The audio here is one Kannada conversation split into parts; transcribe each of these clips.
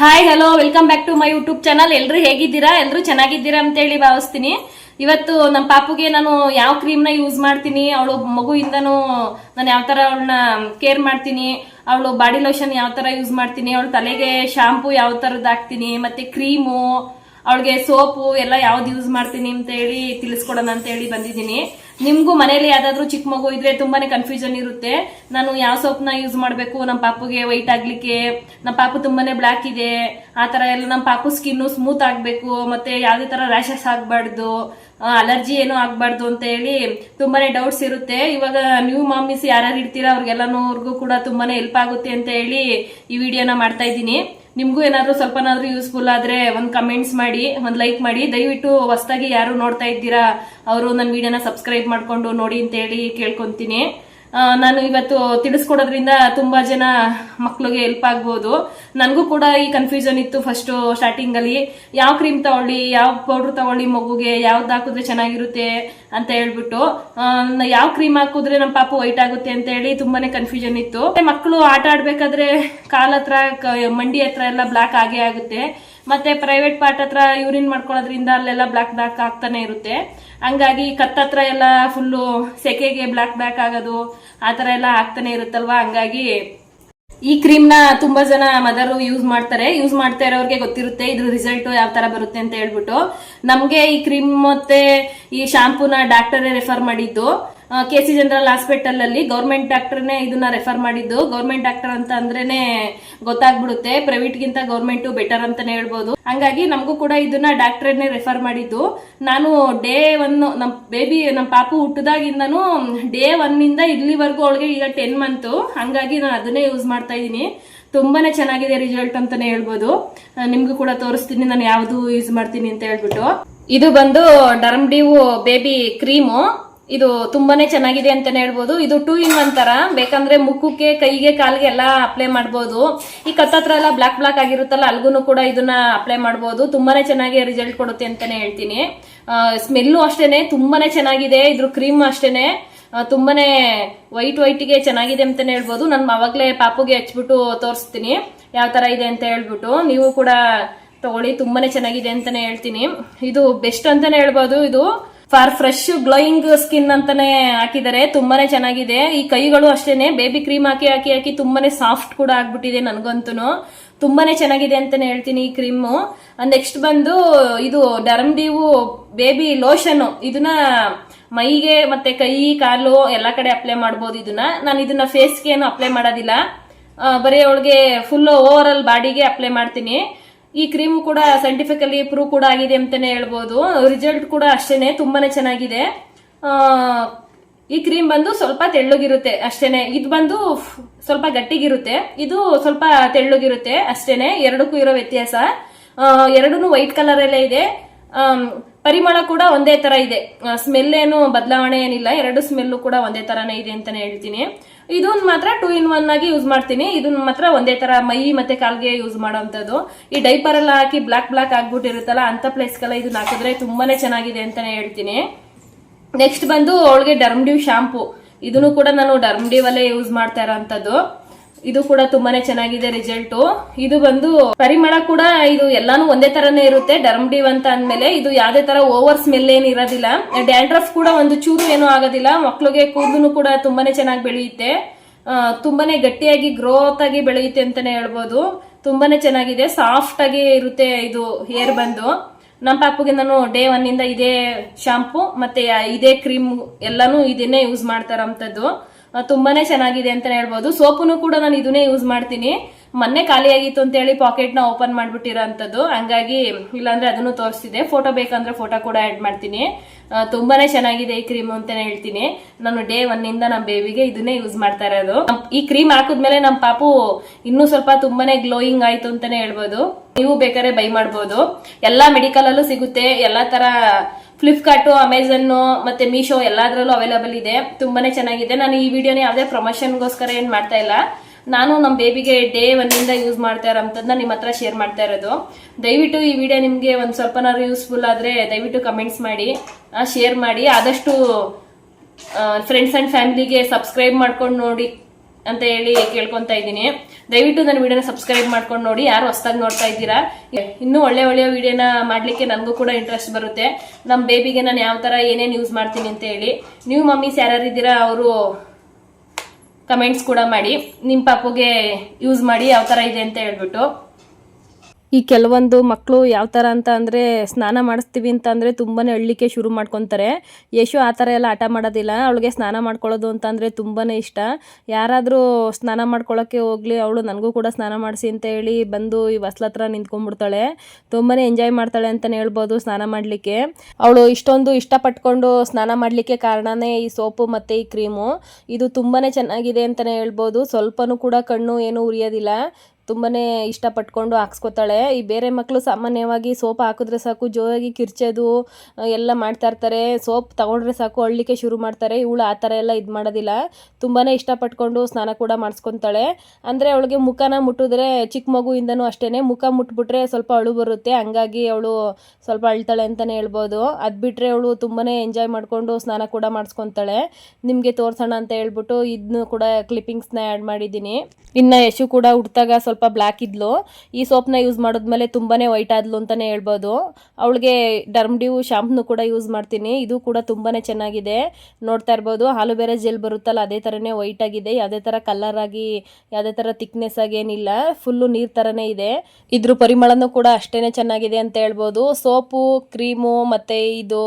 Hi hello welcome back to my YouTube channel ಎಲ್ಲರೂ ಹೇಗಿದ್ದೀರಾ? ಎಲ್ಲರೂ ಚೆನ್ನಾಗಿದ್ದೀರಾ ಅಂತೇಳಿ ಭಾವಿಸ್ತೀನಿ. ಇವತ್ತು ನಮ್ಮ ಪಾಪುಗೆ ನಾನು ಯಾವ ಕ್ರೀಮ್ನ ಯೂಸ್ ಮಾಡ್ತೀನಿ, ಅವಳು ಮಗುವಿಂದನೂ ನಾನು ಯಾವ ಥರ ಅವಳನ್ನ ಕೇರ್ ಮಾಡ್ತೀನಿ, ಅವಳು ಬಾಡಿ ಲೋಷನ್ ಯಾವ ಥರ ಯೂಸ್ ಮಾಡ್ತೀನಿ, ಅವಳ ತಲೆಗೆ ಶಾಂಪು ಯಾವ ಥರದ್ದು ಹಾಕ್ತೀನಿ, ಮತ್ತೆ ಕ್ರೀಮು ಅವಳಿಗೆ ಸೋಪು ಎಲ್ಲ ಯಾವ್ದು ಯೂಸ್ ಮಾಡ್ತೀನಿ ಅಂತ ಹೇಳಿ ತಿಳಿಸ್ಕೊಡೋಣ ಅಂತ ಹೇಳಿ ಬಂದಿದ್ದೀನಿ. ನಿಮ್ಗೂ ಮನೇಲಿ ಯಾವ್ದಾದ್ರು ಚಿಕ್ಕ ಮಗು ಇದ್ರೆ ತುಂಬಾನೇ ಕನ್ಫ್ಯೂಷನ್ ಇರುತ್ತೆ. ನಾನು ಯಾವ ಸೋಪ್ನ ಯೂಸ್ ಮಾಡಬೇಕು? ನಮ್ಮ ಪಾಪುಗೆ ವೈಟ್ ಆಗ್ಲಿಕ್ಕೆ ನಮ್ಮ ಪಾಪು ತುಂಬಾನೇ ಬ್ಲ್ಯಾಕ್ ಇದೆ. ಆ ತರ ಎಲ್ಲ ನಮ್ಮ ಪಾಪು ಸ್ಕಿನ್ ಸ್ಮೂತ್ ಆಗ್ಬೇಕು. ಮತ್ತೆ ಯಾವ್ದೇ ತರ ರ್ಯಾಷಸ್ ಆಗ್ಬಾರ್ದು ಅಲರ್ಜಿ ಏನೂ ಆಗ್ಬಾರ್ದು ಅಂತ ಹೇಳಿ ತುಂಬಾನೇ ಡೌಟ್ಸ್ ಇರುತ್ತೆ. ಇವಾಗ ನ್ಯೂ ಮಾಮೀಸ್ ಯಾರ್ಯಾರು ಇರ್ತೀರಾ ಅವ್ರಿಗೂ ಕೂಡ ತುಂಬಾನೇ ಹೆಲ್ಪ್ ಆಗುತ್ತೆ ಅಂತ ಹೇಳಿ ಈ ವಿಡಿಯೋನ ಮಾಡ್ತಾ ಇದ್ದೀನಿ. ನಿಮ್ಗೂ ಏನಾದ್ರು ಸ್ವಲ್ಪನಾದ್ರೂ ಯೂಸ್ಫುಲ್ ಆದ್ರೆ ಒಂದ್ ಕಮೆಂಟ್ಸ್ ಮಾಡಿ, ಒಂದ್ ಲೈಕ್ ಮಾಡಿ. ದಯವಿಟ್ಟು ಹೊಸದಾಗಿ ಯಾರು ನೋಡ್ತಾ ಇದ್ದೀರಾ, ಅವರು ನನ್ನ ವಿಡಿಯೋನ ಸಬ್ಸ್ಕ್ರೈಬ್ ಮಾಡ್ಕೊಂಡು ನೋಡಿ ಅಂತ ಹೇಳಿ ಕೇಳ್ಕೊಂತೀನಿ. ನಾನು ಇವತ್ತು ತಿಳಿಸ್ಕೊಡೋದ್ರಿಂದ ತುಂಬಾ ಜನ ಮಕ್ಳಿಗೆ ಹೆಲ್ಪ್ ಆಗ್ಬೋದು. ನನಗೂ ಕೂಡ ಈ ಕನ್ಫ್ಯೂಷನ್ ಇತ್ತು ಫಸ್ಟ್ ಸ್ಟಾರ್ಟಿಂಗ್ ಅಲ್ಲಿ. ಯಾವ ಕ್ರೀಮ್ ತಗೊಳ್ಳಿ, ಯಾವ ಪೌಡರ್ ತಗೊಳ್ಳಿ ಮಗುಗೆ, ಯಾವ್ದು ಹಾಕಿದ್ರೆ ಚೆನ್ನಾಗಿರುತ್ತೆ ಅಂತ ಹೇಳ್ಬಿಟ್ಟು. ಯಾವ ಕ್ರೀಮ್ ಹಾಕಿದ್ರೆ ನಮ್ಮ ಪಾಪು ವೈಟ್ ಆಗುತ್ತೆ ಅಂತ ಹೇಳಿ ತುಂಬಾನೇ ಕನ್ಫ್ಯೂಷನ್ ಇತ್ತು. ಮಕ್ಕಳು ಆಟ ಆಡ್ಬೇಕಾದ್ರೆ ಕಾಲ್ ಹತ್ರ ಮಂಡಿ ಹತ್ರ ಎಲ್ಲ ಬ್ಲಾಕ್ ಆಗೇ ಆಗುತ್ತೆ. ಮತ್ತೆ ಪ್ರೈವೇಟ್ ಪಾರ್ಟ್ ಹತ್ರ ಯೂರಿನ್ ಮಾಡ್ಕೊಳ್ಳೋದ್ರಿಂದ ಅಲ್ಲೆಲ್ಲ ಬ್ಲಾಕ್ ಬ್ಲಾಕ್ ಆಗ್ತಾನೆ ಇರುತ್ತೆ. ಹಂಗಾಗಿ ಕತ್ತತ್ರ ಎಲ್ಲ ಫುಲ್ಲು ಸೆಕೆಗೆ ಬ್ಲಾಕ್ ಬ್ಲಾಕ್ ಆಗೋದು ಆ ಥರ ಎಲ್ಲ ಆಗ್ತಾನೆ ಇರುತ್ತಲ್ವಾ? ಹಂಗಾಗಿ ಈ ಕ್ರೀಮ್ನ ತುಂಬಾ ಜನ ಮದರು ಯೂಸ್ ಮಾಡ್ತಾರೆ. ಯೂಸ್ ಮಾಡ್ತಾ ಇರೋರಿಗೆ ಗೊತ್ತಿರುತ್ತೆ ಇದ್ರ ರಿಸಲ್ಟ್ ಯಾವ ತರ ಬರುತ್ತೆ ಅಂತ ಹೇಳ್ಬಿಟ್ಟು. ನಮ್ಗೆ ಈ ಕ್ರೀಮ್ ಮತ್ತೆ ಈ ಶಾಂಪೂನ ಡಾಕ್ಟರೇ ರೆಫರ್ ಮಾಡಿದ್ದು. ಕೆ ಸಿ ಜನರಲ್ ಹಾಸ್ಪಿಟಲ್ ಅಲ್ಲಿ ಗೌರ್ಮೆಂಟ್ ಡಾಕ್ಟರ್ನೇ ಇದನ್ನ ರೆಫರ್ ಮಾಡಿದ್ದು. ಗೌರ್ಮೆಂಟ್ ಡಾಕ್ಟರ್ ಅಂತ ಅಂದ್ರೇನೆ ಗೊತ್ತಾಗ್ಬಿಡುತ್ತೆ. ಪ್ರೈವೇಟ್ ಗಿಂತ ಗೌರ್ಮೆಂಟ್ ಬೆಟರ್ ಅಂತಾನೆ ಹೇಳ್ಬೋದು. ಹಂಗಾಗಿ ನಮಗೂ ಕೂಡ ಇದನ್ನ ಡಾಕ್ಟರ್ನೇ ರೆಫರ್ ಮಾಡಿದ್ದು. ನಾನು ಡೇ ಒನ್ ನಮ್ ಬೇಬಿ ನಮ್ ಪಾಪು ಹುಟ್ಟದಾಗಿಂದನು ಡೇ ಒನ್ ಇಂದ ಇಲ್ಲಿವರೆಗೂ ಅವಳಿಗೆ ಈಗ ಟೆನ್ ಮಂತ್ ಹಂಗಾಗಿ ನಾನು ಅದನ್ನೇ ಯೂಸ್ ಮಾಡ್ತಾ ಇದ್ದೀನಿ. ತುಂಬಾನೇ ಚೆನ್ನಾಗಿದೆ ರಿಸಲ್ಟ್ ಅಂತಾನೆ ಹೇಳ್ಬೋದು. ನಿಮ್ಗೂ ಕೂಡ ತೋರಿಸ್ತೀನಿ. ನಾನು ಯಾವ್ದು ಯೂಸ್ ಮಾಡ್ತೀನಿ ಅಂತ ಹೇಳ್ಬಿಟ್ಟು. ಇದು ಬಂದು ಡರ್ಮ್ ಡಿವ್ ಬೇಬಿ ಕ್ರೀಮು ಇದು ತುಂಬಾನೇ ಚೆನ್ನಾಗಿದೆ ಅಂತಾನೆ ಹೇಳ್ಬೋದು. ಇದು ಟೂ ಇನ್ ಒನ್ ತರ. ಬೇಕಂದ್ರೆ ಮುಖಕ್ಕೆ, ಕೈಗೆ, ಕಾಲ್ಗೆ ಎಲ್ಲ ಅಪ್ಲೈ ಮಾಡ್ಬೋದು. ಈ ಕತ್ತತ್ರ ಎಲ್ಲ ಬ್ಲಾಕ್ ಬ್ಲಾಕ್ ಆಗಿರುತ್ತಲ್ಲ ಅಲ್ಗೂ ಕೂಡ ಇದನ್ನ ಅಪ್ಲೈ ಮಾಡ್ಬೋದು. ತುಂಬಾನೇ ಚೆನ್ನಾಗಿ ರಿಸಲ್ಟ್ ಕೊಡುತ್ತೆ ಅಂತಾನೆ ಹೇಳ್ತೀನಿ. ಸ್ಮೆಲ್ಲು ಅಷ್ಟೇನೆ, ತುಂಬಾನೇ ಚೆನ್ನಾಗಿದೆ. ಇದ್ರ ಕ್ರೀಮ್ ಅಷ್ಟೇನೆ. ತುಂಬಾನೇ ವೈಟ್ ವೈಟ್ಗೆ ಚೆನ್ನಾಗಿದೆ ಅಂತಾನೆ ಹೇಳ್ಬೋದು. ನಾನು ಅವಾಗಲೇ ಪಾಪುಗೆ ಹಚ್ಬಿಟ್ಟು ತೋರಿಸ್ತೀನಿ. ಯಾವ ತರ ಇದೆ ಅಂತ ಹೇಳ್ಬಿಟ್ಟು. ನೀವು ಕೂಡ ತಗೊಳ್ಳಿ, ತುಂಬಾನೇ ಚೆನ್ನಾಗಿದೆ ಅಂತಾನೆ ಹೇಳ್ತೀನಿ. ಇದು ಬೆಸ್ಟ್ ಅಂತಾನೆ ಹೇಳ್ಬೋದು. ಇದು ಫಾರ್ ಫ್ರೆಶ್ ಗ್ಲೋಯಿಂಗ್ ಸ್ಕಿನ್ ಅಂತಾನೆ ಹಾಕಿದ್ದಾರೆ. ತುಂಬಾನೇ ಚೆನ್ನಾಗಿದೆ. ಈ ಕೈಗಳು ಅಷ್ಟೇನೆ, ಬೇಬಿ ಕ್ರೀಮ್ ಹಾಕಿ ಹಾಕಿ ಹಾಕಿ ತುಂಬಾನೇ ಸಾಫ್ಟ್ ಕೂಡ ಆಗ್ಬಿಟ್ಟಿದೆ ನನಗಂತೂ ತುಂಬಾನೇ ಚೆನ್ನಾಗಿದೆ ಅಂತಾನೆ ಹೇಳ್ತೀನಿ ಈ ಕ್ರೀಮು. ನೆಕ್ಸ್ಟ್ ಬಂದು ಇದು ಡರ್ಮ್ ಡಿವು ಬೇಬಿ ಲೋಷನ್. ಇದನ್ನ ಮೈಗೆ ಮತ್ತೆ ಕೈ, ಕಾಲು ಎಲ್ಲ ಕಡೆ ಅಪ್ಲೈ ಮಾಡ್ಬೋದು ಇದನ್ನ. ನಾನು ಇದನ್ನ ಫೇಸ್ಗೆ ಏನು ಅಪ್ಲೈ ಮಾಡೋದಿಲ್ಲ. ಬರೀ ಅವಳಿಗೆ ಫುಲ್ ಓವರ್ ಆಲ್ ಬಾಡಿಗೆ ಅಪ್ಲೈ ಮಾಡ್ತೀನಿ. ಈ ಕ್ರೀಮ್ ಕೂಡ ಸೈಂಟಿಫಿಕಲಿ ಪ್ರೂವ್ ಕೂಡ ಆಗಿದೆ ಅಂತಾನೆ ಹೇಳ್ಬೋದು. ರಿಸಲ್ಟ್ ಕೂಡ ಅಷ್ಟೇನೆ, ತುಂಬಾನೇ ಚೆನ್ನಾಗಿದೆ. ಈ ಕ್ರೀಮ್ ಬಂದು ಸ್ವಲ್ಪ ತೆಳ್ಳಗಿರುತ್ತೆ ಅಷ್ಟೇನೆ. ಇದು ಬಂದು ಸ್ವಲ್ಪ ಗಟ್ಟಿಗಿರುತ್ತೆ. ಇದು ಸ್ವಲ್ಪ ತೆಳ್ಳಗಿರುತ್ತೆ ಅಷ್ಟೇನೆ. ಎರಡಕ್ಕೂ ಇರೋ ವ್ಯತ್ಯಾಸ. ಎರಡೂ ವೈಟ್ ಕಲರ್ ಅಲ್ಲೇ ಇದೆ. ಪರಿಮಳ ಕೂಡ ಒಂದೇ ತರ ಇದೆ. ಸ್ಮೆಲ್ ಏನು ಬದಲಾವಣೆ ಏನಿಲ್ಲ. ಎರಡು ಸ್ಮೆಲ್ಲು ಕೂಡ ಒಂದೇ ತರನೇ ಇದೆ ಅಂತಾನೆ ಹೇಳ್ತೀನಿ. ಇದನ್ನ ಮಾತ್ರ ಟೂ ಇನ್ ಒನ್ ಆಗಿ ಯೂಸ್ ಮಾಡ್ತೀನಿ. ಇದನ್ನ ಮಾತ್ರ ಒಂದೇ ತರ ಮೈ ಮತ್ತೆ ಕಾಲ್ಗೆ ಯೂಸ್ ಮಾಡೋಂಥದ್ದು ಈ ಡೈಪರ್ ಎಲ್ಲ ಹಾಕಿ ಬ್ಲಾಕ್ ಬ್ಲಾಕ್ ಆಗ್ಬಿಟ್ಟಿರುತ್ತಲ್ಲ, ಅಂತ ಪ್ಲೇಸ್ಗೆಲ್ಲ ಇದನ್ನ ಹಾಕಿದ್ರೆ ತುಂಬಾನೇ ಚೆನ್ನಾಗಿದೆ ಅಂತಾನೆ ಹೇಳ್ತೀನಿ. ನೆಕ್ಸ್ಟ್ ಬಂದು ಅವಳಿಗೆ ಡರ್ಮ್ ಡ್ಯೂ ಶಾಂಪು ಇದನ್ನು ಕೂಡ ನಾನು ಡರ್ಮ್ ಡ್ಯೂ ಅಲ್ಲೇ ಯೂಸ್ ಮಾಡ್ತಾ ಇರೋಂಥದ್ದು. ಇದು ಕೂಡ ತುಂಬಾನೇ ಚೆನ್ನಾಗಿದೆ ರಿಸಲ್ಟ್. ಇದು ಬಂದು ಪರಿಮಳ ಕೂಡ ಇದು ಎಲ್ಲಾನು ಒಂದೇ ತರನೇ ಇರುತ್ತೆ ಡರ್ಮ್ ಡಿವ್ ಅಂತ ಅಂದ್ಮೇಲೆ. ಇದು ಯಾವ್ದೇ ತರ ಓವರ್ ಸ್ಮೆಲ್ ಏನ್ ಇರೋದಿಲ್ಲ. ಡ್ಯಾಂಡ್ರಫ್ ಕೂಡ ಒಂದು ಚೂರು ಏನೂ ಆಗೋದಿಲ್ಲ. ಮಕ್ಳಿಗೆ ಕೂದಲು ಕೂಡ ತುಂಬಾನೇ ಚೆನ್ನಾಗಿ ಬೆಳೆಯುತ್ತೆ. ತುಂಬಾನೇ ಗಟ್ಟಿಯಾಗಿ ಗ್ರೋತ್ ಆಗಿ ಬೆಳೆಯುತ್ತೆ ಅಂತಾನೆ ಹೇಳ್ಬೋದು. ತುಂಬಾನೇ ಚೆನ್ನಾಗಿದೆ. ಸಾಫ್ಟ್ ಆಗಿ ಇರುತ್ತೆ ಇದು ಹೇರ್ ಬಂದು. ನಮ್ಮ ಪಾಪುಗೆ ನಾನು ಡೇ ಒನ್ ಇಂದ ಇದೇ ಶಾಂಪು ಮತ್ತೆ ಇದೇ ಕ್ರೀಮ್ ಎಲ್ಲಾನು ಇದನ್ನೇ ಯೂಸ್ ಮಾಡ್ತಾರಂತದ್ದು. ತುಂಬಾನೇ ಚೆನ್ನಾಗಿದೆ ಅಂತಾನೆ ಹೇಳ್ಬೋದು. ಸೋಪುನು ಕೂಡ ನಾನು ಇದನ್ನೇ ಯೂಸ್ ಮಾಡ್ತೀನಿ. ಮೊನ್ನೆ ಖಾಲಿಯಾಗಿತ್ತು ಅಂತ ಹೇಳಿ ಪಾಕೆಟ್ನ ಓಪನ್ ಮಾಡ್ಬಿಟ್ಟಿರೋ ಅಂತದ್ದು ಹಂಗಾಗಿ ಇಲ್ಲಾಂದ್ರೆ ಅದನ್ನು ತೋರಿಸ್ತಿದೆ ಫೋಟೋ ಬೇಕಂದ್ರೆ ಫೋಟೋ ಕೂಡ ಆಡ್ ಮಾಡ್ತೀನಿ. ತುಂಬಾನೇ ಚೆನ್ನಾಗಿದೆ ಈ ಕ್ರೀಮ್ ಅಂತಾನೆ ಹೇಳ್ತೀನಿ. ನಾನು ಡೇ ಒನ್ನಿಂದ ನಮ್ಮ ಬೇಬಿಗೆ ಇದನ್ನೇ ಯೂಸ್ ಮಾಡ್ತಾ ಇರೋದು. ಈ ಕ್ರೀಮ್ ಹಾಕಿದ್ಮೇಲೆ ನಮ್ಮ ಪಾಪು ಇನ್ನೂ ಸ್ವಲ್ಪ ತುಂಬಾನೇ ಗ್ಲೋಯಿಂಗ್ ಆಯ್ತು ಅಂತಾನೆ ಹೇಳ್ಬೋದು. ನೀವು ಬೇಕಾದ್ರೆ ಬೈ ಮಾಡ್ಬೋದು. ಎಲ್ಲಾ ಮೆಡಿಕಲ್ ಅಲ್ಲೂ ಸಿಗುತ್ತೆ. ಎಲ್ಲಾ ತರ ಫ್ಲಿಪ್ಕಾರ್ಟು ಅಮೆಝನ್ನು ಮತ್ತೆ ಮೀಶೋ ಎಲ್ಲಾದ್ರಲ್ಲೂ ಅವೈಲೇಬಲ್ ಇದೆ. ತುಂಬಾನೇ ಚೆನ್ನಾಗಿದೆ. ನಾನು ಈ ವಿಡಿಯೋನ ಯಾವುದೇ ಪ್ರಮೋಷನ್ಗೋಸ್ಕರ ಏನು ಮಾಡ್ತಾ ಇಲ್ಲ. ನಾನು ನಮ್ಮ ಬೇಬಿಗೆ ಡೇ ಒನ್ನಿಂದ ಯೂಸ್ ಮಾಡ್ತಾ ಇರೋಂಥದ್ದನ್ನ ನಿಮ್ಮ ಹತ್ರ ಶೇರ್ ಮಾಡ್ತಾ ಇರೋದು. ದಯವಿಟ್ಟು ಈ ವಿಡಿಯೋ ನಿಮಗೆ ಒಂದು ಸ್ವಲ್ಪನಾದ್ರು ಯೂಸ್ಫುಲ್ ಆದರೆ ದಯವಿಟ್ಟು ಕಮೆಂಟ್ಸ್ ಮಾಡಿ ಶೇರ್ ಮಾಡಿ. ಆದಷ್ಟು ಫ್ರೆಂಡ್ಸ್ ಆ್ಯಂಡ್ ಫ್ಯಾಮಿಲಿಗೆ ಸಬ್ಸ್ಕ್ರೈಬ್ ಮಾಡ್ಕೊಂಡು ನೋಡಿ. ಅಂತ ಹೇಳಿ ಕೇಳ್ಕೊಂತ ಇದ್ದೀನಿ. ದಯವಿಟ್ಟು ನನ್ನ ವಿಡಿಯೋನ ಸಬ್ಸ್ಕ್ರೈಬ್ ಮಾಡ್ಕೊಂಡು ನೋಡಿ. ಯಾರು ಹೊಸ್ದಾಗಿ ನೋಡ್ತಾ ಇದ್ದೀರಾ? ಇನ್ನೂ ಒಳ್ಳೆ ಒಳ್ಳೆ ವಿಡಿಯೋನ ಮಾಡ್ಲಿಕ್ಕೆ ನನಗೂ ಕೂಡ ಇಂಟ್ರೆಸ್ಟ್ ಬರುತ್ತೆ. ನಮ್ಮ ಬೇಬಿಗೆ ನಾನು ಯಾವ ಥರ ಏನೇನು ಯೂಸ್ ಮಾಡ್ತೀನಿ ಅಂತ ಹೇಳಿ. ನೀವು ಮಮ್ಮೀಸ್ ಯಾರ್ಯಾರು ಇದ್ದೀರಾ, ಅವರು ಕಮೆಂಟ್ಸ್ ಕೂಡ ಮಾಡಿ. ನಿಮ್ಮ ಪಾಪುಗೆ ಯೂಸ್ ಮಾಡಿ, ಯಾವ ಥರ ಇದೆ ಅಂತ ಹೇಳ್ಬಿಟ್ಟು. ಈ ಕೆಲವೊಂದು ಮಕ್ಕಳು ಯಾವ ಥರ ಅಂತ ಅಂದರೆ ಸ್ನಾನ ಮಾಡಿಸ್ತೀವಿ ಅಂತ ಅಂದರೆ ತುಂಬಾ ಶುರು ಮಾಡ್ಕೊತಾರೆ. ಯಶು ಆ ಥರ ಎಲ್ಲ ಆಟ ಮಾಡೋದಿಲ್ಲ. ಅವಳಿಗೆ ಸ್ನಾನ ಮಾಡ್ಕೊಳ್ಳೋದು ಅಂತ ಅಂದರೆ ತುಂಬಾ ಇಷ್ಟ. ಯಾರಾದರೂ ಸ್ನಾನ ಮಾಡ್ಕೊಳ್ಳೋಕ್ಕೆ ಹೋಗಲಿ, ಅವಳು ನನಗೂ ಕೂಡ ಸ್ನಾನ ಮಾಡಿಸಿ ಅಂತ ಹೇಳಿ ಬಂದು ಈ ಹೊಸ್ಲ ಹತ್ರ ನಿಂತ್ಕೊಂಡ್ಬಿಡ್ತಾಳೆ. ತುಂಬಾ ಎಂಜಾಯ್ ಮಾಡ್ತಾಳೆ ಅಂತಲೇ ಹೇಳ್ಬೋದು ಸ್ನಾನ ಮಾಡಲಿಕ್ಕೆ. ಅವಳು ಇಷ್ಟೊಂದು ಇಷ್ಟಪಟ್ಕೊಂಡು ಸ್ನಾನ ಮಾಡಲಿಕ್ಕೆ ಕಾರಣನೇ ಈ ಸೋಪು ಮತ್ತು ಈ ಕ್ರೀಮು. ಇದು ತುಂಬಾ ಚೆನ್ನಾಗಿದೆ ಅಂತಲೇ ಹೇಳ್ಬೋದು. ಸ್ವಲ್ಪನೂ ಕೂಡ ಕಣ್ಣು ಏನೂ ಉರಿಯೋದಿಲ್ಲ. ತುಂಬಾನೇ ಇಷ್ಟಪಟ್ಕೊಂಡು ಹಾಕ್ಸ್ಕೊತಾಳೆ. ಈ ಬೇರೆ ಮಕ್ಕಳು ಸಾಮಾನ್ಯವಾಗಿ ಸೋಪ್ ಹಾಕಿದ್ರೆ ಸಾಕು, ಜೋರಾಗಿ ಕಿರ್ಚೋದು ಎಲ್ಲ ಮಾಡ್ತಾ ಇರ್ತಾರೆ. ಸೋಪ್ ತಗೊಂಡ್ರೆ ಸಾಕು ಅಳ್ಲಿಕ್ಕೆ ಶುರು ಮಾಡ್ತಾರೆ. ಇವಳು ಆ ಥರ ಎಲ್ಲ ಇದು ಮಾಡೋದಿಲ್ಲ. ತುಂಬಾ ಇಷ್ಟಪಟ್ಕೊಂಡು ಸ್ನಾನ ಕೂಡ ಮಾಡಿಸ್ಕೊತಾಳೆ. ಅಂದರೆ ಅವಳಿಗೆ ಮುಖನ ಮುಟ್ಟಿದ್ರೆ, ಚಿಕ್ಕ ಮಗುವಿಂದನೂ ಅಷ್ಟೇ ಮುಖ ಮುಟ್ಬಿಟ್ರೆ ಸ್ವಲ್ಪ ಅಳು ಬರುತ್ತೆ. ಹಂಗಾಗಿ ಅವಳು ಸ್ವಲ್ಪ ಅಳ್ತಾಳೆ ಅಂತಲೇ ಹೇಳ್ಬೋದು. ಅದು ಬಿಟ್ಟರೆ ಅವಳು ತುಂಬಾ ಎಂಜಾಯ್ ಮಾಡಿಕೊಂಡು ಸ್ನಾನ ಕೂಡ ಮಾಡಿಸ್ಕೊತಾಳೆ. ನಿಮಗೆ ತೋರಿಸೋಣ ಅಂತ ಹೇಳ್ಬಿಟ್ಟು ಇದನ್ನು ಕೂಡ ಕ್ಲಿಪ್ಪಿಂಗ್ಸ್ನ ಆ್ಯಡ್ ಮಾಡಿದ್ದೀನಿ. ಇನ್ನು ಯಶು ಕೂಡ ಹುಡ್ತಾಗ ಸ್ವಲ್ಪ ಬ್ಲ್ಯಾಕ್ ಇದ್ಲು. ಈ ಸೋಪ್ನ ಯೂಸ್ ಮಾಡಿದ್ಮೇಲೆ ತುಂಬಾನೇ ವೈಟ್ ಆದ್ಲು ಅಂತಲೇ ಹೇಳ್ಬೋದು. ಅವಳಿಗೆ ಡರ್ಮ್ ಡ್ಯೂ ಶಾಂಪ್ನು ಕೂಡ ಯೂಸ್ ಮಾಡ್ತೀನಿ. ಇದು ಕೂಡ ತುಂಬಾನೇ ಚೆನ್ನಾಗಿದೆ. ನೋಡ್ತಾ ಇರ್ಬೋದು, ಹಾಲು ಬೇರೆ ಜೆಲ್ ಬರುತ್ತಲ್ಲ, ಅದೇ ಥರನೇ ವೈಟ್ ಆಗಿದೆ. ಯಾವುದೇ ಥರ ಕಲರ್ ಆಗಿ, ಯಾವುದೇ ಥರ ತಿಕ್ನೆಸ್ ಆಗಿ ಏನಿಲ್ಲ. ಫುಲ್ಲು ನೀರು ಥರನೇ ಇದೆ. ಇದ್ರ ಪರಿಮಳನೂ ಕೂಡ ಅಷ್ಟೇ ಚೆನ್ನಾಗಿದೆ ಅಂತ ಹೇಳ್ಬೋದು. ಸೋಪು, ಕ್ರೀಮು ಮತ್ತು ಇದು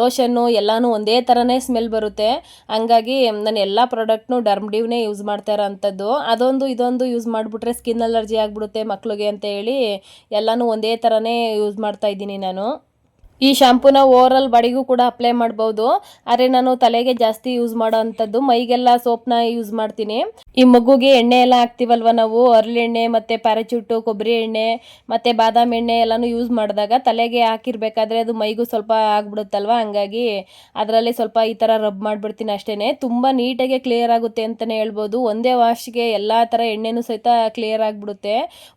ಲೋಷನ್ನು ಎಲ್ಲಾನು ಒಂದೇ ಥರನೇ ಸ್ಮೆಲ್ ಬರುತ್ತೆ. ಹಂಗಾಗಿ ನಾನು ಎಲ್ಲ ಪ್ರಾಡಕ್ಟ್ನು ಡರ್ಮ್ ಡ್ಯೂನೇ ಯೂಸ್ ಮಾಡ್ತಾ ಇರೋ ಅಂಥದ್ದು. ಅದೊಂದು, ಇದೊಂದು ಯೂಸ್ ಮಾಡಿಬಿಟ್ರೆ ಸ್ಕಿನ್ ಅಲರ್ಜಿ ಆಗಿಬಿಡುತ್ತೆ ಮಕ್ಳಿಗೆ ಅಂತ ಹೇಳಿ ಎಲ್ಲಾನು ಒಂದೇ ಥರನೇ ಯೂಸ್ ಮಾಡ್ತಾ ಇದ್ದೀನಿ ನಾನು. ಈ ಶಾಂಪೂನ ಓವರಲ್ ಬಾಡಿಗೂ ಕೂಡ ಅಪ್ಲೈ ಮಾಡ್ಬೋದು. ಆದರೆ ನಾನು ತಲೆಗೆ ಜಾಸ್ತಿ ಯೂಸ್ ಮಾಡೋ ಅಂಥದ್ದು ಮೈಗೆಲ್ಲ ಸೋಪ್ನ ಯೂಸ್ ಮಾಡ್ತೀನಿ. ಈ ಮಗುಗೆ ಎಣ್ಣೆ ಎಲ್ಲ ಹಾಕ್ತೀವಲ್ವ ನಾವು? ಎಣ್ಣೆ ಮತ್ತು ಪ್ಯಾರಾಚೂಟು ಕೊಬ್ಬರಿ ಎಣ್ಣೆ ಮತ್ತು ಬಾದಾಮಿ ಎಣ್ಣೆ ಎಲ್ಲನೂ ಯೂಸ್ ಮಾಡಿದಾಗ ತಲೆಗೆ ಹಾಕಿರ್ಬೇಕಾದ್ರೆ ಅದು ಮೈಗೂ ಸ್ವಲ್ಪ ಆಗ್ಬಿಡುತ್ತಲ್ವ? ಹಂಗಾಗಿ ಅದರಲ್ಲಿ ಸ್ವಲ್ಪ ಈ ಥರ ರಬ್ ಮಾಡಿಬಿಡ್ತೀನಿ ಅಷ್ಟೇ ತುಂಬ ನೀಟಾಗಿ ಕ್ಲಿಯರ್ ಆಗುತ್ತೆ ಅಂತಲೇ ಹೇಳ್ಬೋದು. ಒಂದೇ ವಾಶ್ಗೆ ಎಲ್ಲ ಥರ ಎಣ್ಣೆನೂ ಸಹಿತ ಕ್ಲಿಯರ್ ಆಗಿಬಿಡುತ್ತೆ.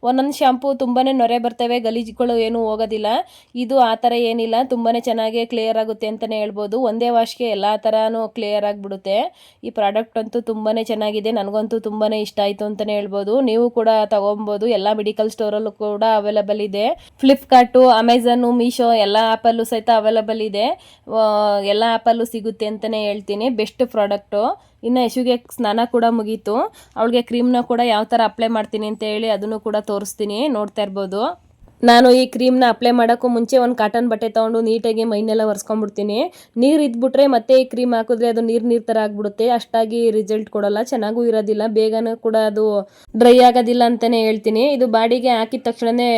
ಒಂದೊಂದು ಶಾಂಪೂ ತುಂಬಾ ನೊರೆ ಬರ್ತವೆ, ಗಲೀಜುಗಳು ಏನೂ ಹೋಗೋದಿಲ್ಲ. ಇದು ಆ ಥರ ಏನಿಲ್ಲ. ತುಂಬಾ ಚೆನ್ನಾಗಿ ಕ್ಲಿಯರ್ ಆಗುತ್ತೆ ಅಂತಲೇ ಹೇಳ್ಬೋದು. ಒಂದೇ ವಾಶ್ಗೆ ಎಲ್ಲ ಥರನೂ ಕ್ಲಿಯರ್ ಆಗಿಬಿಡುತ್ತೆ. ಈ ಪ್ರಾಡಕ್ಟ್ ಅಂತೂ ತುಂಬಾ ಚೆನ್ನಾಗಿದೆ, ನನಗಂತೂ ತುಂಬಾ ಇಷ್ಟ ಆಯಿತು ಅಂತಲೇ ಹೇಳ್ಬೋದು. ನೀವು ಕೂಡ ತೊಗೊಬೋದು, ಎಲ್ಲ ಮೆಡಿಕಲ್ ಸ್ಟೋರಲ್ಲೂ ಕೂಡ ಅವೈಲಬಲ್ ಇದೆ. ಫ್ಲಿಪ್ಕಾರ್ಟು ಅಮೆಝಾನು ಮೀಶೋ ಎಲ್ಲ ಆ್ಯಪಲ್ಲೂ ಸಹಿತ ಅವೈಲಬಲ್ ಇದೆ. ಎಲ್ಲ ಆ್ಯಪಲ್ಲೂ ಸಿಗುತ್ತೆ ಅಂತಲೇ ಹೇಳ್ತೀನಿ. ಬೆಸ್ಟ್ ಪ್ರಾಡಕ್ಟು ಇನ್ನು ಯಶುಗೆ ಸ್ನಾನ ಕೂಡ ಮುಗೀತು. ಅವಳಿಗೆ ಕ್ರೀಮ್ನ ಕೂಡ ಯಾವ ಥರ ಅಪ್ಲೈ ಮಾಡ್ತೀನಿ ಅಂತ ಹೇಳಿ ಅದನ್ನು ಕೂಡ ತೋರಿಸ್ತೀನಿ, ನೋಡ್ತಾ ಇರ್ಬೋದು. ನಾನು ಈ ಕ್ರೀಮ್ನ ಅಪ್ಲೈ ಮಾಡೋಕ್ಕೂ ಮುಂಚೆ ಒಂದು ಕಾಟನ್ ಬಟ್ಟೆ ತೊಗೊಂಡು ನೀಟಾಗಿ ಮೈನೆಲ್ಲ ಒರೆಸ್ಕೊಂಡ್ಬಿಡ್ತೀನಿ. ನೀರು ಇದ್ಬಿಟ್ರೆ ಮತ್ತೆ ಈ ಕ್ರೀಮ್ ಹಾಕಿದ್ರೆ ಅದು ನೀರು ನೀರು ಥರ ಆಗಿಬಿಡುತ್ತೆ. ಅಷ್ಟಾಗಿ ರಿಸಲ್ಟ್ ಕೊಡಲ್ಲ, ಚೆನ್ನಾಗೂ ಇರೋದಿಲ್ಲ. ಬೇಗನೂ ಕೂಡ ಅದು ಡ್ರೈ ಆಗೋದಿಲ್ಲ ಅಂತಲೇ ಹೇಳ್ತೀನಿ. ಇದು ಬಾಡಿಗೆ ಹಾಕಿದ ತಕ್ಷಣವೇ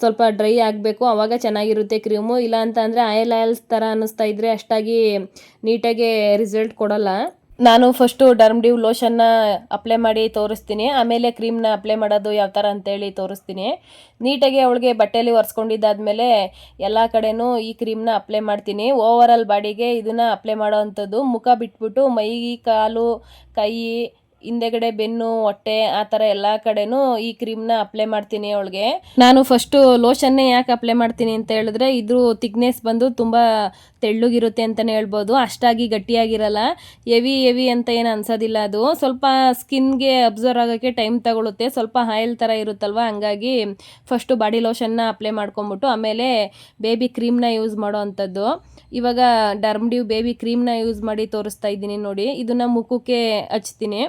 ಸ್ವಲ್ಪ ಡ್ರೈ ಆಗಬೇಕು. ಆವಾಗ ಚೆನ್ನಾಗಿರುತ್ತೆ ಕ್ರೀಮು ಇಲ್ಲ ಅಂತ ಅಂದರೆ ಆಯಲ್ ಆಯಲ್ಸ್ ಥರ ಅನ್ನಿಸ್ತಾ ಇದ್ದರೆ ಅಷ್ಟಾಗಿ ನೀಟಾಗಿ ರಿಸಲ್ಟ್ ಕೊಡಲ್ಲ. ನಾನು ಫಸ್ಟು ಡರ್ಮ್ ಡ್ಯೂ ಲೋಷನ್ನ ಅಪ್ಲೈ ಮಾಡಿ ತೋರಿಸ್ತೀನಿ. ಆಮೇಲೆ ಕ್ರೀಮ್ನ ಅಪ್ಲೈ ಮಾಡೋದು ಯಾವ ಥರ ಅಂತೇಳಿ ತೋರಿಸ್ತೀನಿ. ನೀಟಾಗಿ ಅವಳಿಗೆ ಬಟ್ಟೆಯಲ್ಲಿ ಒರೆಸ್ಕೊಂಡಿದ್ದಾದ್ಮೇಲೆ ಎಲ್ಲ ಕಡೆನೂ ಈ ಕ್ರೀಮ್ನ ಅಪ್ಲೈ ಮಾಡ್ತೀನಿ. ಓವರ್ ಆಲ್ ಬಾಡಿಗೆ ಇದನ್ನು ಅಪ್ಲೈ ಮಾಡೋ ಅಂಥದ್ದು ಮುಖ ಬಿಟ್ಬಿಟ್ಟು ಮೈ, ಕಾಲು, ಕೈ ಹಿಂದೆಗಡೆ ಬೆನ್ನು, ಹೊಟ್ಟೆ, ಆ ಥರ ಎಲ್ಲ ಕಡೆನೂ ಈ ಕ್ರೀಮ್ನ ಅಪ್ಲೈ ಮಾಡ್ತೀನಿ ಅವಳಿಗೆ. ನಾನು ಫಸ್ಟು ಲೋಷನ್ನೇ ಯಾಕೆ ಅಪ್ಲೈ ಮಾಡ್ತೀನಿ ಅಂತ ಹೇಳಿದ್ರೆ ಇದ್ರ ಥಿಕ್ನೆಸ್ ಬಂದು ತುಂಬ ತೆಳ್ಳಗಿರುತ್ತೆ ಅಂತಲೇ ಹೇಳ್ಬೋದು. ಅಷ್ಟಾಗಿ ಗಟ್ಟಿಯಾಗಿರಲ್ಲ. ಎವಿ ಎವಿ ಅಂತ ಏನು ಅನ್ಸೋದಿಲ್ಲ ಅದು. ಸ್ವಲ್ಪ ಸ್ಕಿನ್ಗೆ ಅಬ್ಸರ್ವ್ ಆಗೋಕ್ಕೆ ಟೈಮ್ ತಗೊಳುತ್ತೆ. ಸ್ವಲ್ಪ ಆಯಿಲ್ ಥರ ಇರುತ್ತಲ್ವ? ಹಂಗಾಗಿ ಫಸ್ಟು ಬಾಡಿ ಲೋಷನ್ನ ಅಪ್ಲೈ ಮಾಡ್ಕೊಂಬಿಟ್ಟು ಆಮೇಲೆ ಬೇಬಿ ಕ್ರೀಮ್ನ ಯೂಸ್ ಮಾಡೋ ಅಂಥದ್ದು. ಇವಾಗ ಡರ್ಮ್ ಡ್ಯೂ ಬೇಬಿ ಕ್ರೀಮ್ನ ಯೂಸ್ ಮಾಡಿ ತೋರಿಸ್ತಾ ಇದ್ದೀನಿ ನೋಡಿ. ಇದನ್ನು ಮುಖಕ್ಕೆ ಹಚ್ತೀನಿ.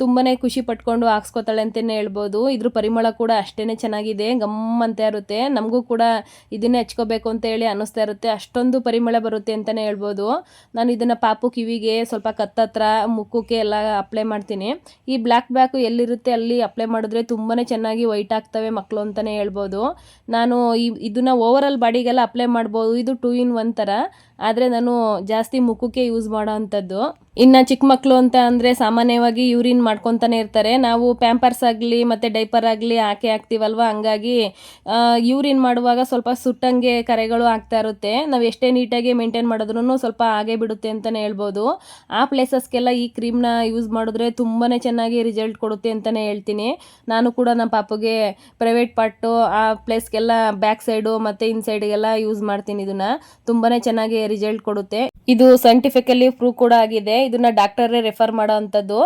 ತುಂಬಾ ಖುಷಿ ಪಟ್ಕೊಂಡು ಹಾಕ್ಸ್ಕೊತಾಳೆ ಅಂತಲೇ ಹೇಳ್ಬೋದು. ಇದ್ರ ಪರಿಮಳ ಕೂಡ ಅಷ್ಟೇ ಚೆನ್ನಾಗಿದೆ, ಗಮ್ ಅಂತ ಇರುತ್ತೆ. ನಮಗೂ ಕೂಡ ಇದನ್ನೇ ಹಚ್ಕೋಬೇಕು ಅಂತ ಹೇಳಿ ಅನ್ನಿಸ್ತಾ ಇರುತ್ತೆ. ಅಷ್ಟೊಂದು ಪರಿಮಳ ಬರುತ್ತೆ ಅಂತಲೇ ಹೇಳ್ಬೋದು. ನಾನು ಇದನ್ನು ಪಾಪು ಕಿವಿಗೆ ಸ್ವಲ್ಪ ಕತ್ತತ್ರ ಮುಖಕ್ಕೆ ಎಲ್ಲ ಅಪ್ಲೈ ಮಾಡ್ತೀನಿ. ಈ ಬ್ಲ್ಯಾಕ್ ಬ್ಯಾಕು ಎಲ್ಲಿರುತ್ತೆ, ಅಲ್ಲಿ ಅಪ್ಲೈ ಮಾಡಿದ್ರೆ ತುಂಬಾ ಚೆನ್ನಾಗಿ ವೈಟ್ ಆಗ್ತವೆ ಮಕ್ಕಳು ಅಂತಲೇ ಹೇಳ್ಬೋದು. ನಾನು ಈ, ಇದನ್ನು ಓವರಾಲ್ ಬಾಡಿಗೆಲ್ಲ ಅಪ್ಲೈ ಮಾಡ್ಬೋದು. ಇದು ಟೂ ಇನ್ ಒನ್ ಥರ ಆದರೆ ನಾನು ಜಾಸ್ತಿ ಮುಖಕ್ಕೆ ಯೂಸ್ ಮಾಡೋ ಅಂಥದ್ದು. ಇನ್ನು ಚಿಕ್ಕ ಮಕ್ಕಳು ಅಂತ ಅಂದರೆ ಸಾಮಾನ್ಯವಾಗಿ ಯೂರಿನ್ ಮಾಡ್ಕೊತಾನೆ ಇರ್ತಾರೆ. ನಾವು ಪ್ಯಾಂಪರ್ಸ್ ಆಗಲಿ, ಮತ್ತು ಡೈಪರ್ ಆಗಲಿ ಹಾಕಿ ಹಾಕ್ತೀವಲ್ವ? ಹಂಗಾಗಿ ಯೂರಿನ್ ಮಾಡುವಾಗ ಸ್ವಲ್ಪ ಸುಟ್ಟಂಗೆ ಕರೆಗಳು ಆಗ್ತಾ ಇರುತ್ತೆ. ನಾವು ಎಷ್ಟೇ ನೀಟಾಗಿ ಮೇಂಟೈನ್ ಮಾಡಿದ್ರೂ ಸ್ವಲ್ಪ ಹಾಗೆ ಬಿಡುತ್ತೆ ಅಂತಲೇ ಹೇಳ್ಬೋದು. ಆ ಪ್ಲೇಸಸ್ಗೆಲ್ಲ ಈ ಕ್ರೀಮ್ನ ಯೂಸ್ ಮಾಡಿದ್ರೆ ತುಂಬಾ ಚೆನ್ನಾಗಿ ರಿಸಲ್ಟ್ ಕೊಡುತ್ತೆ ಅಂತಲೇ ಹೇಳ್ತೀನಿ. ನಾನು ಕೂಡ ನಮ್ಮ ಪಾಪುಗೆ ಪ್ರೈವೇಟ್ ಪಾರ್ಟು, ಆ ಪ್ಲೇಸ್ಗೆಲ್ಲ ಬ್ಯಾಕ್ ಸೈಡು ಮತ್ತು ಇನ್ ಸೈಡ್ಗೆಲ್ಲ ಯೂಸ್ ಮಾಡ್ತೀನಿ ಇದನ್ನು. ತುಂಬಾ ಚೆನ್ನಾಗಿ ರಿಸಲ್ಟ್ ಕೊಡುತ್ತೆ. ಇದು ಸೈಂಟಿಫಿಕಲಿ ಪ್ರೂವ್ ಕೂಡ ಆಗಿದೆ. ಇದನ್ನ ಡಾಕ್ಟರೇ ರೆಫರ್ ಮಾಡೋ ಅಂಥದ್ದು.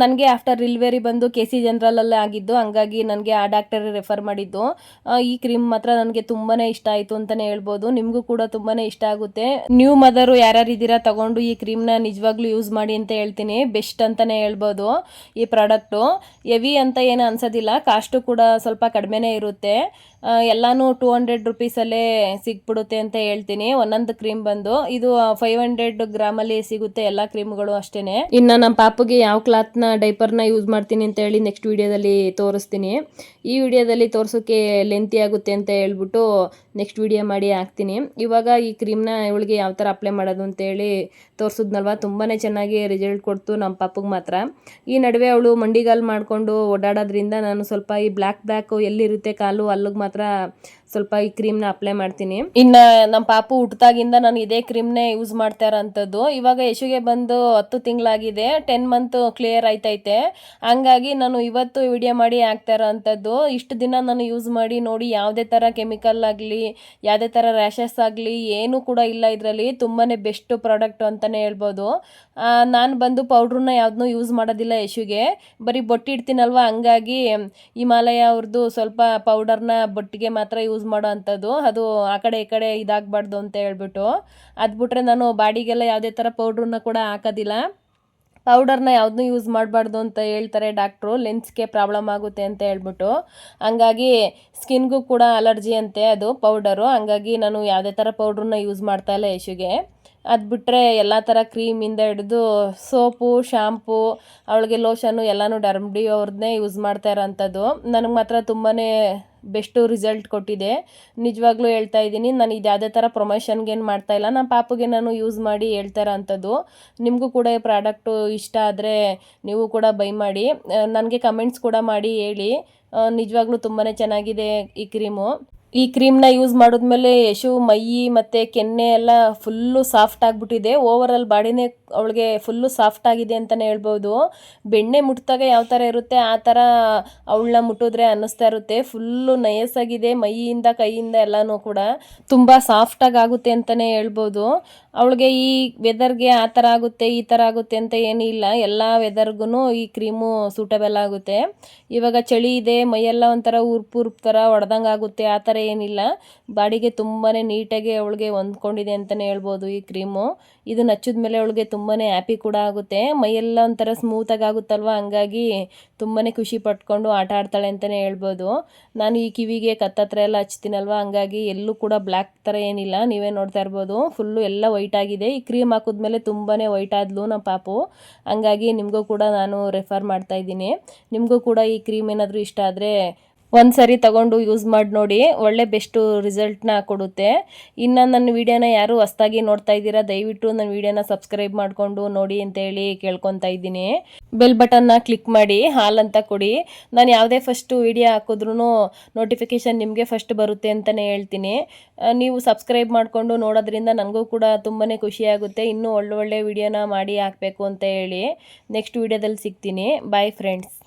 ನನಗೆ ಆಫ್ಟರ್ ರಿಲ್ವೇರಿ ಬಂದು ಕೆ ಸಿ ಜನರಲಲ್ಲೇ ಆಗಿದ್ದು, ಹಂಗಾಗಿ ನನಗೆ ಆ ಡಾಕ್ಟರ್ ರೆಫರ್ ಮಾಡಿದ್ದು. ಈ ಕ್ರೀಮ್ ಮಾತ್ರ ನನಗೆ ತುಂಬಾ ಇಷ್ಟ ಆಯಿತು ಅಂತಲೇ ಹೇಳ್ಬೋದು. ನಿಮಗೂ ಕೂಡ ತುಂಬಾ ಇಷ್ಟ ಆಗುತ್ತೆ. ನ್ಯೂ ಮದರು ಯಾರ್ಯಾರು ಇದ್ದೀರಾ ತಗೊಂಡು ಈ ಕ್ರೀಮ್ನ ನಿಜವಾಗ್ಲೂ ಯೂಸ್ ಮಾಡಿ ಅಂತ ಹೇಳ್ತೀನಿ. ಬೆಸ್ಟ್ ಅಂತಲೇ ಹೇಳ್ಬೋದು ಈ ಪ್ರಾಡಕ್ಟು ಹೆವಿ ಅಂತ ಏನು ಅನ್ಸೋದಿಲ್ಲ. ಕಾಸ್ಟು ಕೂಡ ಸ್ವಲ್ಪ ಕಡಿಮೆನೇ ಇರುತ್ತೆ. ಎಲ್ಲಾನು ಟೂ ಹಂಡ್ರೆಡ್ ರುಪೀಸಲ್ಲೇ ಸಿಕ್ಬಿಡುತ್ತೆ ಅಂತ ಹೇಳ್ತೀನಿ. ಒಂದೊಂದು ಕ್ರೀಮ್ ಬಂದು ಇದು ಫೈವ್ ಹಂಡ್ರೆಡ್ ಗ್ರಾಮಲ್ಲಿ ಸಿಗುತ್ತೆ ಎಲ್ಲ ಕ್ರೀಮ್ಗಳು ಅಷ್ಟೇನೆ. ಇನ್ನು ನಮ್ಮ ಪಾಪಗೆ ಯಾವ ಕ್ಲಾತ್ನ ಡೈಪರ್ನ ಯೂಸ್ ಮಾಡ್ತೀನಿ ಅಂತ ಹೇಳಿ ನೆಕ್ಸ್ಟ್ ವಿಡಿಯೋದಲ್ಲಿ ತೋರಿಸ್ತೀನಿ. ಈ ವಿಡಿಯೋದಲ್ಲಿ ತೋರಿಸೋಕ್ಕೆ ಲೆಂತಿ ಆಗುತ್ತೆ ಅಂತ ಹೇಳ್ಬಿಟ್ಟು ನೆಕ್ಸ್ಟ್ ವಿಡಿಯೋ ಮಾಡಿ ಹಾಕ್ತೀನಿ. ಇವಾಗ ಈ ಕ್ರೀಮ್ನ ಇವಳಿಗೆ ಯಾವ ಥರ ಅಪ್ಲೈ ಮಾಡೋದು ಅಂತೇಳಿ ತೋರಿಸಿದ್ನಲ್ವ? ತುಂಬಾ ಚೆನ್ನಾಗಿ ರಿಸಲ್ಟ್ ಕೊಡ್ತು ನಮ್ಮ ಪಾಪಗೆ ಮಾತ್ರ. ಈ ನಡುವೆ ಅವಳು ಮಂಡಿಗಾಲು ಮಾಡಿಕೊಂಡು ಓಡಾಡೋದ್ರಿಂದ ನಾನು ಸ್ವಲ್ಪ ಈ ಬ್ಲ್ಯಾಕ್ ಬ್ಯಾಕ್ ಎಲ್ಲಿರುತ್ತೆ ಕಾಲು ಅಲ್ಲಿಗೆ ಮಾತ್ರ otra ಸ್ವಲ್ಪ ಈ ಕ್ರೀಮ್ನ ಅಪ್ಲೈ ಮಾಡ್ತೀನಿ. ಇನ್ನು ನಮ್ಮ ಪಾಪು ಹುಟ್ಟಿದಾಗಿಂದ ನಾನು ಇದೇ ಕ್ರೀಮ್ನೇ ಯೂಸ್ ಮಾಡ್ತಾ ಇರೋಂಥದ್ದು ಇವಾಗ ಯಶುಗೆ ಬಂದು ಹತ್ತು ತಿಂಗಳಾಗಿದೆ ಟೆನ್ ಮಂತ್ ಕ್ಲಿಯರ್ ಆಯ್ತೈತೆ. ಹಂಗಾಗಿ ನಾನು ಇವತ್ತು ವಿಡಿಯೋ ಮಾಡಿ ಹಾಕ್ತಾ ಇರೋಂಥದ್ದು ಇಷ್ಟು ದಿನ ನಾನು ಯೂಸ್ ಮಾಡಿ ನೋಡಿ ಯಾವುದೇ ಥರ ಕೆಮಿಕಲ್ ಆಗಲಿ, ಯಾವುದೇ ಥರ ರ್ಯಾಷಸ್ ಆಗಲಿ, ಏನೂ ಕೂಡ ಇಲ್ಲ ಇದರಲ್ಲಿ. ತುಂಬಾ ಬೆಸ್ಟ್ ಪ್ರಾಡಕ್ಟ್ ಅಂತಲೇ ಹೇಳ್ಬೋದು. ನಾನು ಬಂದು ಪೌಡ್ರನ್ನ ಯಾವುದನ್ನೂ ಯೂಸ್ ಮಾಡೋದಿಲ್ಲ ಯಶುಗೆ. ಬರೀ ಬೊಟ್ಟಿಡ್ತೀನಲ್ವ ಹಂಗಾಗಿ ಹಿಮಾಲಯ ಅವ್ರದ್ದು ಸ್ವಲ್ಪ ಪೌಡರ್ನ ಬೊಟ್ಟಿಗೆ ಮಾತ್ರ ಯೂಸ್ ಮಾಡೋ ಅಂಥದ್ದು, ಅದು ಆ ಕಡೆ ಈ ಕಡೆ ಇದಾಗಬಾರ್ದು ಅಂತ ಹೇಳ್ಬಿಟ್ಟು. ಅದು ಬಿಟ್ಟರೆ ನಾನು ಬಾಡಿಗೆಲ್ಲ ಯಾವುದೇ ಥರ ಪೌಡ್ರನ್ನ ಕೂಡ ಹಾಕೋದಿಲ್ಲ. ಪೌಡರ್ನ ಯಾವುದನ್ನೂ ಯೂಸ್ ಮಾಡಬಾರ್ದು ಅಂತ ಹೇಳ್ತಾರೆ ಡಾಕ್ಟ್ರು ಲೆನ್ಸ್ಗೆ ಪ್ರಾಬ್ಲಮ್ ಆಗುತ್ತೆ ಅಂತ ಹೇಳ್ಬಿಟ್ಟು. ಹಂಗಾಗಿ ಸ್ಕಿನ್ಗೂ ಕೂಡ ಅಲರ್ಜಿ ಅಂತೆ ಅದು ಪೌಡರು ಹಂಗಾಗಿ ನಾನು ಯಾವುದೇ ಥರ ಪೌಡ್ರನ್ನ ಯೂಸ್ ಮಾಡ್ತಾ ಇಲ್ಲ ಯಶುಗೆ. ಅದು ಬಿಟ್ಟರೆ ಎಲ್ಲ ಥರ ಕ್ರೀಮಿಂದ ಹಿಡಿದು ಸೋಪು ಶಾಂಪು ಅವಳಿಗೆ ಲೋಷನ್ನು ಎಲ್ಲನೂ ಡರ್ಮ್ಡಿ ಅವ್ರದ್ದೇ ಯೂಸ್ ಮಾಡ್ತಾ ಇರೋಂಥದ್ದು. ನನಗೆ ಮಾತ್ರ ತುಂಬಾ ಬೆಸ್ಟು ರಿಸಲ್ಟ್ ಕೊಟ್ಟಿದೆ. ನಿಜವಾಗ್ಲೂ ಹೇಳ್ತಾ ಇದ್ದೀನಿ, ನಾನು ಇದು ಯಾವುದೇ ಥರ ಪ್ರೊಮೋಷನ್ಗೇನು ಮಾಡ್ತಾ ಇಲ್ಲ. ನಮ್ಮ ಪಾಪುಗೆ ನಾನು ಯೂಸ್ ಮಾಡಿ ಹೇಳ್ತಾ ಇರೋಂಥದ್ದು. ನಿಮಗೂ ಕೂಡ ಈ ಪ್ರಾಡಕ್ಟು ಇಷ್ಟ ಆದರೆ ನೀವು ಕೂಡ ಬೈ ಮಾಡಿ. ನನಗೆ ಕಮೆಂಟ್ಸ್ ಕೂಡ ಮಾಡಿ ಹೇಳಿ. ನಿಜವಾಗ್ಲೂ ತುಂಬಾ ಚೆನ್ನಾಗಿದೆ ಈ ಕ್ರೀಮು ಈ ಕ್ರೀಮ್ನ ಯೂಸ್ ಮಾಡಿದ್ಮೇಲೆ ಯಶು ಮೈ ಮತ್ತು ಕೆನ್ನೆ ಎಲ್ಲ ಫುಲ್ಲು ಸಾಫ್ಟ್ ಆಗಿಬಿಟ್ಟಿದೆ. ಓವರಾಲ್ ಬಾಡಿನೇ ಅವಳಿಗೆ ಫುಲ್ಲು ಸಾಫ್ಟ್ ಆಗಿದೆ ಅಂತಲೇ ಹೇಳ್ಬೋದು. ಬೆಣ್ಣೆ ಮುಟ್ಟಿದಾಗ ಯಾವ ಥರ ಇರುತ್ತೆ, ಆ ಥರ ಅವಳನ್ನ ಮುಟ್ಟಿದ್ರೆ ಅನ್ನಿಸ್ತಾ ಇರುತ್ತೆ. ಫುಲ್ಲು ನಯಸ್ಸಾಗಿದೆ, ಮೈಯಿಂದ, ಕೈಯಿಂದ ಎಲ್ಲನೂ ಕೂಡ. ತುಂಬ ಸಾಫ್ಟಾಗಿ ಆಗುತ್ತೆ ಅಂತಲೇ ಹೇಳ್ಬೋದು. ಅವಳಿಗೆ ಈ ವೆದರ್ಗೆ ಆ ಥರ ಆಗುತ್ತೆ, ಈ ಥರ ಆಗುತ್ತೆ ಅಂತ ಏನಿಲ್ಲ ಎಲ್ಲ ವೆದರ್ಗೂ ಈ ಕ್ರೀಮು ಸೂಟಬಲ್ ಆಗುತ್ತೆ. ಇವಾಗ ಚಳಿ ಇದೆ, ಮೈಯೆಲ್ಲ ಒಂಥರ ಉರ್ಪು ಉರ್ಪು ಥರ ಹೊಡೆದಂಗೆ ಆಗುತ್ತೆ, ಆ ಥರ ಏನಿಲ್ಲ ಬಾಡಿಗೆ ತುಂಬಾ ನೀಟಾಗಿ ಅವಳಿಗೆ ಹೊಂದ್ಕೊಂಡಿದೆ ಅಂತಲೇ ಹೇಳ್ಬೋದು ಈ ಕ್ರೀಮು ಇದನ್ನ ಹಚ್ಚಿದ ಮೇಲೆ ಅವಳಿಗೆ ತುಂಬಾ ಹ್ಯಾಪಿ ಕೂಡ ಆಗುತ್ತೆ. ಮೈಯೆಲ್ಲ ಒಂಥರ ಸ್ಮೂತಾಗಿ ಆಗುತ್ತಲ್ವ? ಹಂಗಾಗಿ ತುಂಬಾ ಖುಷಿ ಪಟ್ಕೊಂಡು ಆಟ ಆಡ್ತಾಳೆ ಅಂತಲೇ ಹೇಳ್ಬೋದು. ನಾನು ಈ ಕಿವಿಗೆ ಕತ್ತತ್ರ ಎಲ್ಲ ಹಚ್ತೀನಲ್ವ? ಹಂಗಾಗಿ ಎಲ್ಲೂ ಕೂಡ ಬ್ಲ್ಯಾಕ್ ಥರ ಏನಿಲ್ಲ. ನೀವೇ ನೋಡ್ತಾ ಇರ್ಬೋದು. ಫುಲ್ಲು ಎಲ್ಲ ವೈಟ್ ಆಗಿದೆ. ಈ ಕ್ರೀಮ್ ಹಾಕಿದ್ಮೇಲೆ ತುಂಬಾ ವೈಟ್ ಆದ್ಲು ನಮ್ಮ ಪಾಪು. ಹಂಗಾಗಿ ನಿಮಗೂ ಕೂಡ ನಾನು ರೆಫರ್ ಮಾಡ್ತಾ ಇದ್ದೀನಿ. ನಿಮಗೂ ಕೂಡ ಈ ಕ್ರೀಮ್ ಏನಾದರೂ ಇಷ್ಟ ಆದರೆ ಒಂದು ಸರಿ ತಗೊಂಡು ಯೂಸ್ ಮಾಡಿ ನೋಡಿ, ಒಳ್ಳೆ ಬೆಸ್ಟು ರಿಸಲ್ಟ್ನ ಕೊಡುತ್ತೆ. ಇನ್ನು ನನ್ನ ವೀಡಿಯೋನ ಯಾರು ಹೊಸ್ದಾಗಿ ನೋಡ್ತಾ ಇದ್ದೀರಾ, ದಯವಿಟ್ಟು ನನ್ನ ವೀಡಿಯೋನ ಸಬ್ಸ್ಕ್ರೈಬ್ ಮಾಡಿಕೊಂಡು ನೋಡಿ ಅಂತೇಳಿ ಕೇಳ್ಕೊತಾ ಇದ್ದೀನಿ. ಬೆಲ್ ಬಟನ್ನ ಕ್ಲಿಕ್ ಮಾಡಿ, ಹಾಲ್ ಅಂತ ಕೊಡಿ. ನಾನು ಯಾವುದೇ ಫಸ್ಟು ವೀಡಿಯೋ ಹಾಕಿದ್ರೂ ನೋಟಿಫಿಕೇಷನ್ ನಿಮಗೆ ಫಸ್ಟ್ ಬರುತ್ತೆ ಅಂತಲೇ ಹೇಳ್ತೀನಿ. ನೀವು ಸಬ್ಸ್ಕ್ರೈಬ್ ಮಾಡಿಕೊಂಡು ನೋಡೋದ್ರಿಂದ ನನಗೂ ಕೂಡ ತುಂಬಾ ಖುಷಿಯಾಗುತ್ತೆ ಇನ್ನೂ ಒಳ್ಳೊಳ್ಳೆ ವೀಡಿಯೋನ ಮಾಡಿ ಹಾಕಬೇಕು ಅಂತ ಹೇಳಿ. ನೆಕ್ಸ್ಟ್ ವೀಡಿಯೋದಲ್ಲಿ ಸಿಗ್ತೀನಿ. Bye friends